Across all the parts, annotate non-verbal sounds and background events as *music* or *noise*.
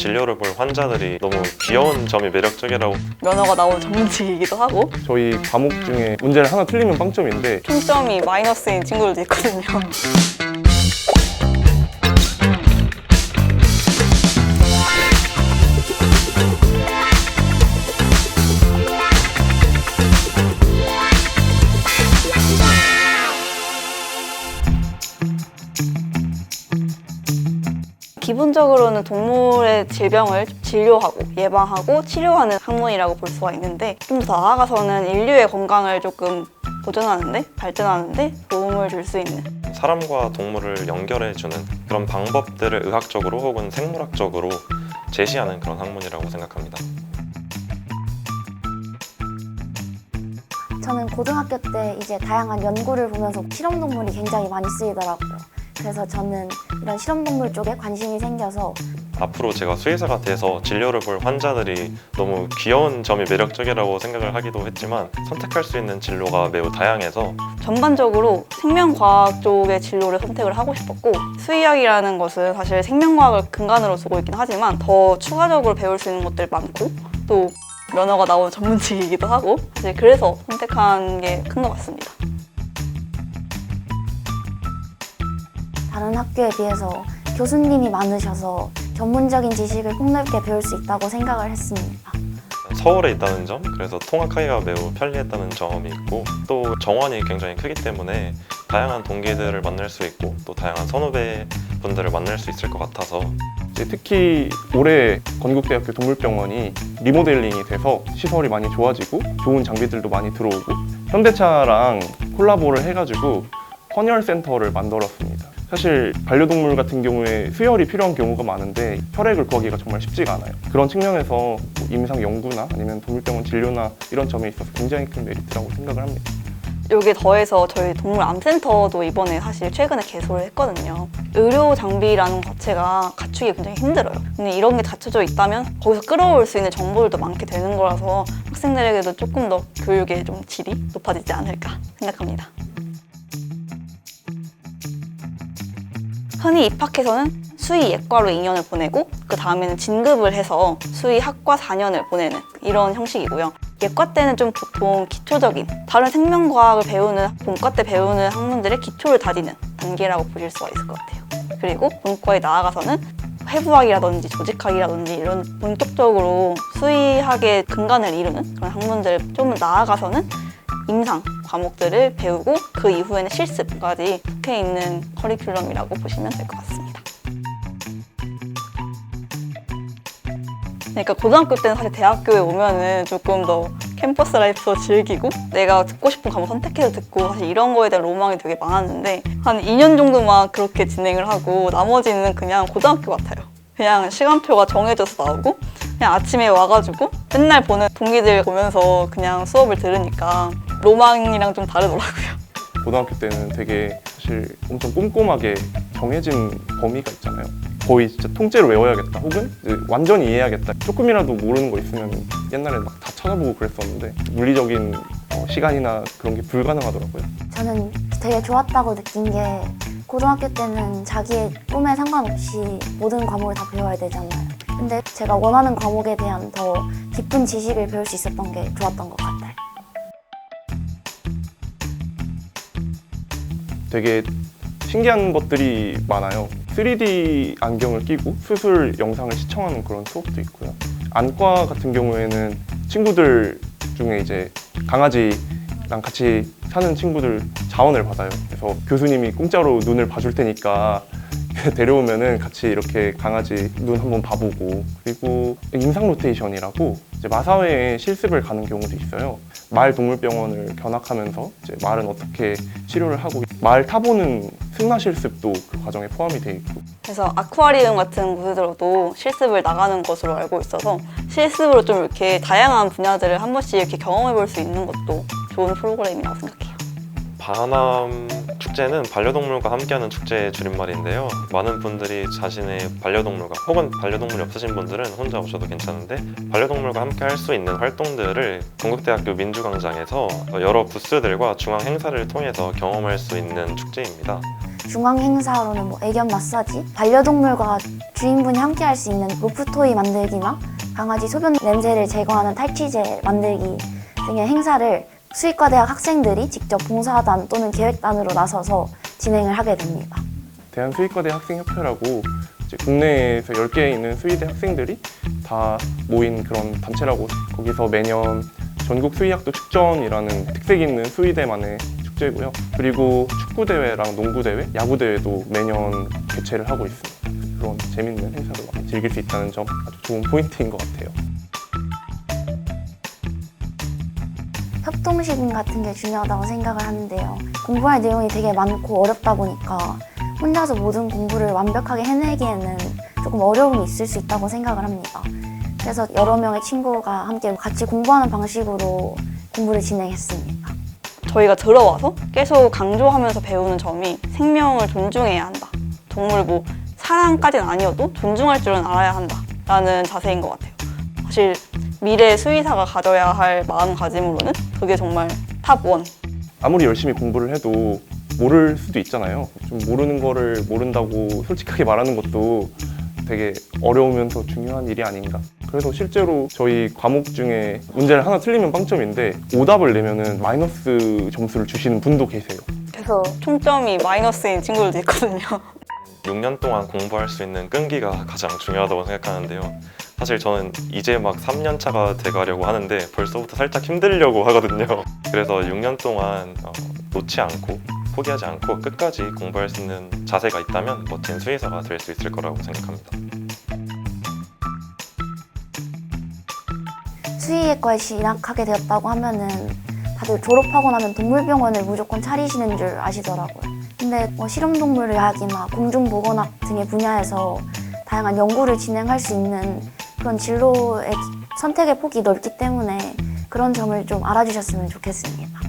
진료를 볼 환자들이 너무 귀여운 점이 매력적이라고 면허가 나오는 전문직이기도 하고 저희 과목 중에 문제를 하나 틀리면 빵점인데 총점이 마이너스인 친구들도 있거든요. 기본적으로는 동물의 질병을 진료하고 예방하고 치료하는 학문이라고 볼 수가 있는데 좀 더 나아가서는 인류의 건강을 조금 보존하는데 발전하는데 도움을 줄 수 있는 사람과 동물을 연결해주는 그런 방법들을 의학적으로 혹은 생물학적으로 제시하는 그런 학문이라고 생각합니다. 저는 고등학교 때 이제 다양한 연구를 보면서 실험 동물이 굉장히 많이 쓰이더라고요. 그래서 저는 이런 실험 동물 쪽에 관심이 생겨서 앞으로 제가 수의사가 돼서 진료를 볼 환자들이 너무 귀여운 점이 매력적이라고 생각을 하기도 했지만 선택할 수 있는 진로가 매우 다양해서 전반적으로 생명과학 쪽의 진로를 선택을 하고 싶었고 수의학이라는 것은 사실 생명과학을 근간으로 두고 있긴 하지만 더 추가적으로 배울 수 있는 것들 많고 또 면허가 나오는 전문직이기도 하고 사실 그래서 선택한 게 큰 것 같습니다. 다른 학교에 비해서 교수님이 많으셔서 전문적인 지식을 폭넓게 배울 수 있다고 생각을 했습니다. 서울에 있다는 점 그래서 통학하기가 매우 편리했다는 점이 있고 또 정원이 굉장히 크기 때문에 다양한 동기들을 만날 수 있고 또 다양한 선후배 분들을 만날 수 있을 것 같아서 특히 올해 건국대학교 동물병원이 리모델링이 돼서 시설이 많이 좋아지고 좋은 장비들도 많이 들어오고 현대차랑 콜라보를 해가지고 헌혈 센터를 만들었습니다. 사실 반려동물 같은 경우에 수혈이 필요한 경우가 많은데 혈액을 구하기가 정말 쉽지가 않아요. 그런 측면에서 뭐 임상 연구나 아니면 동물병원 진료나 이런 점에 있어서 굉장히 큰 메리트라고 생각을 합니다. 여기에 더해서 저희 동물 암센터도 이번에 사실 최근에 개소를 했거든요. 의료 장비라는 자체가 갖추기 굉장히 힘들어요. 근데 이런 게 갖춰져 있다면 거기서 끌어올 수 있는 정보들도 많게 되는 거라서 학생들에게도 조금 더 교육의 좀 질이 높아지지 않을까 생각합니다. 흔히 입학해서는 수의 예과로 2년을 보내고 그 다음에는 진급을 해서 수의 학과 4년을 보내는 이런 형식이고요. 예과 때는 좀 보통 기초적인 다른 생명과학을 배우는 본과 때 배우는 학문들의 기초를 다지는 단계라고 보실 수가 있을 것 같아요. 그리고 본과에 나아가서는 해부학이라든지 조직학이라든지 이런 본격적으로 수의학의 근간을 이루는 그런 학문들을 좀 나아가서는 임상 과목들을 배우고 그 이후에는 실습까지 속해 있는 커리큘럼이라고 보시면 될 것 같습니다. 그러니까 고등학교 때는 사실 대학교에 오면은 조금 더 캠퍼스 라이프 즐기고 내가 듣고 싶은 과목 선택해서 듣고 사실 이런 거에 대한 로망이 되게 많았는데 한 2년 정도만 그렇게 진행을 하고 나머지는 그냥 고등학교 같아요. 그냥 시간표가 정해져서 나오고 그냥 아침에 와가지고 맨날 보는 동기들 보면서 그냥 수업을 들으니까 로망이랑 좀 다르더라고요. 고등학교 때는 되게 사실 엄청 꼼꼼하게 정해진 범위가 있잖아요. 거의 진짜 통째로 외워야겠다 혹은 이제 완전히 이해해야겠다. 조금이라도 모르는 거 있으면 옛날에 막 다 찾아보고 그랬었는데 물리적인 어, 시간이나 그런 게 불가능하더라고요. 저는 되게 좋았다고 느낀 게 고등학교 때는 자기의 꿈에 상관없이 모든 과목을 다 배워야 되잖아요. 근데 제가 원하는 과목에 대한 더 깊은 지식을 배울 수 있었던 게 좋았던 것 같아요. 되게 신기한 것들이 많아요. 3D 안경을 끼고 수술 영상을 시청하는 그런 수업도 있고요. 안과 같은 경우에는 친구들 중에 이제 강아지랑 같이 사는 친구들 자원을 받아요. 그래서 교수님이 공짜로 눈을 봐줄 테니까 *laughs* 데려오면은 같이 이렇게 강아지 눈 한번 봐보고 그리고 임상 로테이션이라고 이제 마사회에 실습을 가는 경우도 있어요. 마을 동물병원을 견학하면서 이제 말은 어떻게 치료를 하고 말 타보는 승마 실습도 그 과정에 포함이 돼 있고 그래서 아쿠아리움 같은 곳에서도 실습을 나가는 것으로 알고 있어서 실습으로 좀 이렇게 다양한 분야들을 한 번씩 이렇게 경험해 볼 수 있는 것도 좋은 프로그램이라고 생각해요. 바나남 축제는 반려동물과 함께하는 축제의 줄임말인데요. 많은 분들이 자신의 반려동물과 혹은 반려동물이 없으신 분들은 혼자 오셔도 괜찮은데 반려동물과 함께 할 수 있는 활동들을 건국대학교 민주광장에서 여러 부스들과 중앙 행사를 통해서 경험할 수 있는 축제입니다. 중앙 행사로는 뭐 애견 마사지, 반려동물과 주인분이 함께 할 수 있는 로프토이 만들기나 강아지 소변 냄새를 제거하는 탈취제 만들기 등의 행사를 수의과대학 학생들이 직접 봉사단 또는 계획단으로 나서서 진행을 하게 됩니다. 대한 수의과대 학생협회라고 이제 국내에서 10개 있는 수의대 학생들이 다 모인 그런 단체라고 거기서 매년 전국 수의학도 축전이라는 특색 있는 수의대만의 축제고요. 그리고 축구대회랑 농구대회, 야구대회도 매년 개최를 하고 있습니다. 그런 재밌는 행사도 많이 즐길 수 있다는 점 아주 좋은 포인트인 것 같아요. 협동심 같은 게 중요하다고 생각을 하는데요. 공부할 내용이 되게 많고 어렵다 보니까 혼자서 모든 공부를 완벽하게 해내기에는 조금 어려움이 있을 수 있다고 생각을 합니다. 그래서 여러 명의 친구가 함께 같이 공부하는 방식으로 공부를 진행했습니다. 저희가 들어와서 계속 강조하면서 배우는 점이 생명을 존중해야 한다. 동물 뭐 사랑까지는 아니어도 존중할 줄은 알아야 한다 라는 자세인 것 같아요. 사실 미래 수의사가 가져야 할 마음가짐으로는 그게 정말 탑 원. 아무리 열심히 공부를 해도 모를 수도 있잖아요. 좀 모르는 거를 모른다고 솔직하게 말하는 것도 되게 어려우면서 중요한 일이 아닌가. 그래서 실제로 저희 과목 중에 문제를 하나 틀리면 빵점인데 오답을 내면은 마이너스 점수를 주시는 분도 계세요. 그래서 총점이 마이너스인 친구들도 있거든요. *laughs* 6년 동안 공부할 수 있는 끈기가 가장 중요하다고 생각하는데요. 사실 저는 이제 막 3년 차가 돼가려고 하는데 벌써부터 살짝 힘들려고 하거든요. *laughs* 그래서 6년 동안 어, 놓지 않고 포기하지 않고 끝까지 공부할 수 있는 자세가 있다면 멋진 수의사가 될 수 있을 거라고 생각합니다. 수의학과에 진학하게 되었다고 하면은 다들 졸업하고 나면 동물병원을 무조건 차리시는 줄 아시더라고요. 근데 뭐 실험동물의학이나 공중보건학 등의 분야에서 다양한 연구를 진행할 수 있는 그런 진로의 선택의 폭이 넓기 때문에 그런 점을 좀 알아주셨으면 좋겠습니다.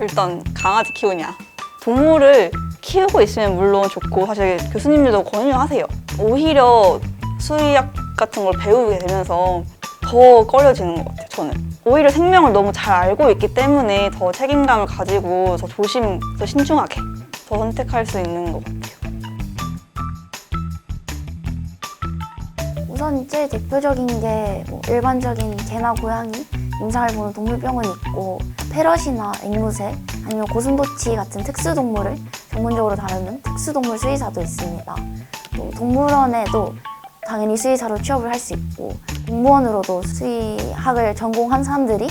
일단 강아지 키우냐. 동물을 키우고 있으면 물론 좋고 사실 교수님들도 권유하세요. 오히려 수의학 같은 걸 배우게 되면서 더 꺼려지는 것 같아요 저는. 오히려 생명을 너무 잘 알고 있기 때문에 더 책임감을 가지고 더 조심 더 신중하게 더 선택할 수 있는 것 같아요 우선 제일 대표적인 게 뭐 일반적인 개나 고양이, 임상을 보는 동물병원이 있고 페럿이나 앵무새 아니면 고슴도치 같은 특수동물을 전문적으로 다루는 특수동물 수의사도 있습니다. 또 동물원에도 당연히 수의사로 취업을 할 수 있고 공무원으로도 수의학을 전공한 사람들이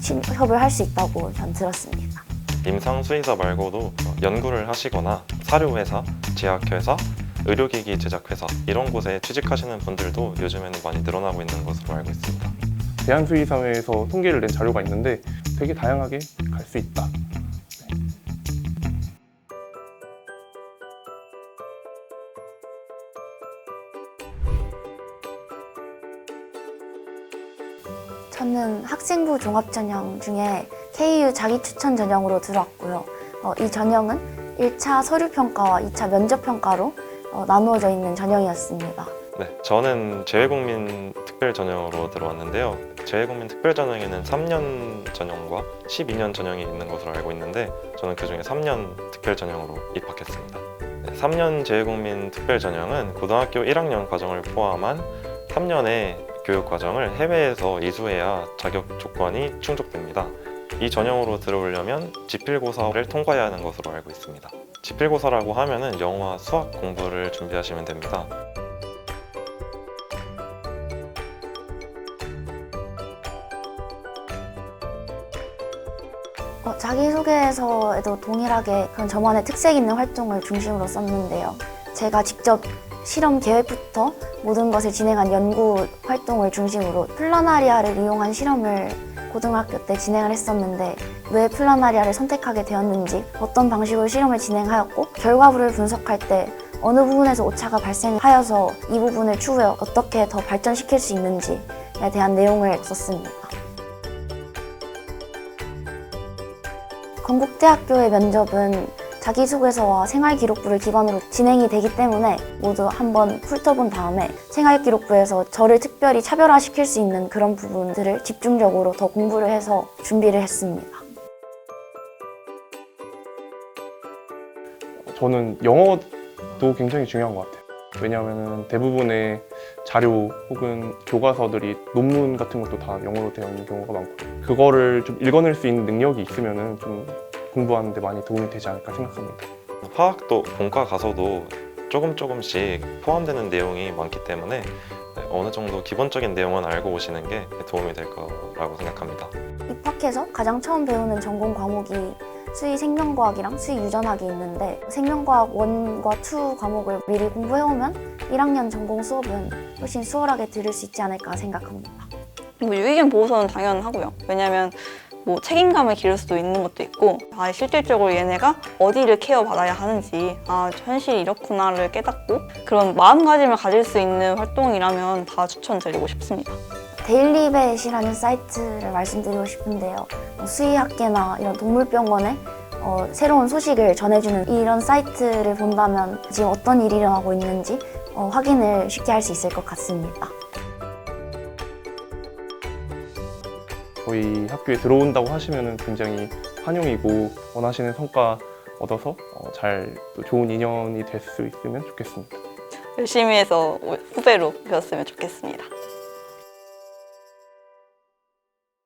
취업을 할 수 있다고 전 들었습니다. 임상 수의사 말고도 연구를 하시거나 사료회사, 제약회사, 의료기기 제작회사 이런 곳에 취직하시는 분들도 요즘에는 많이 늘어나고 있는 것으로 알고 있습니다. 대한수의사회에서 통계를 낸 자료가 있는데 되게 다양하게 갈 수 있다. 저는 학생부 종합 전형 중에 KU 자기 추천 전형으로 들어왔고요. 어, 이 전형은 1차 서류 평가와 2차 면접 평가로 어, 나누어져 있는 전형이었습니다. 네, 저는 재외국민 특별 전형으로 들어왔는데요. 재외국민 특별 전형에는 3년 전형과 12년 전형이 있는 것으로 알고 있는데 저는 그 중에 3년 특별 전형으로 입학했습니다. 네, 3년 재외국민 특별 전형은 고등학교 1학년 과정을 포함한 3년의 교육 과정을 해외에서 이수해야 자격 조건이 충족됩니다. 이 전형으로 들어오려면 지필고사를 통과해야 하는 것으로 알고 있습니다. 지필고사라고 하면은 영어와 수학 공부를 준비하시면 됩니다. 어, 자기소개서에도 동일하게 그런 저만의 특색 있는 활동을 중심으로 썼는데요. 제가 직접 실험 계획부터 모든 것을 진행한 연구 활동을 중심으로 플라나리아를 이용한 실험을 고등학교 때 진행을 했었는데 왜 플라나리아를 선택하게 되었는지 어떤 방식으로 실험을 진행하였고 결과물을 분석할 때 어느 부분에서 오차가 발생하여서 이 부분을 추후에 어떻게 더 발전시킬 수 있는지에 대한 내용을 썼습니다. 건국대학교의 면접은 자기소개서와 생활기록부를 기반으로 진행이 되기 때문에 모두 한번 훑어본 다음에 생활기록부에서 저를 특별히 차별화시킬 수 있는 그런 부분들을 집중적으로 더 공부를 해서 준비를 했습니다. 저는 영어도 굉장히 중요한 것 같아요. 왜냐하면 대부분의 자료 혹은 교과서들이 논문 같은 것도 다 영어로 되어 있는 경우가 많고 그거를 좀 읽어낼 수 있는 능력이 있으면은 좀 공부하는 데 많이 도움이 되지 않을까 생각합니다. 화학도 본과 가서도 조금 조금씩 포함되는 내용이 많기 때문에 네, 어느 정도 기본적인 내용은 알고 오시는 게 도움이 될 거라고 생각합니다. 입학해서 가장 처음 배우는 전공 과목이 수의 생명과학이랑 수의 유전학이 있는데 생명과학 1과 2 과목을 미리 공부해오면 1학년 전공 수업은 훨씬 수월하게 들을 수 있지 않을까 생각합니다. 뭐 유의견 보호서는 당연하고요. 왜냐면 뭐 책임감을 기를 수도 있는 것도 있고 아 실질적으로 얘네가 어디를 케어받아야 하는지 아 현실이 이렇구나를 깨닫고 그런 마음가짐을 가질 수 있는 활동이라면 다 추천드리고 싶습니다. 데일리벳이라는 사이트를 말씀드리고 싶은데요. 뭐 수의학계나 이런 동물병원에 어, 새로운 소식을 전해주는 이런 사이트를 본다면 지금 어떤 일이 일어나고 있는지 어, 확인을 쉽게 할 수 있을 것 같습니다. 저희 학교에 들어온다고 하시면 굉장히 환영이고 원하시는 성과 얻어서 어, 잘또 좋은 인연이 될 수 있으면 좋겠습니다. 열심히 해서 후배로 되었으면 좋겠습니다.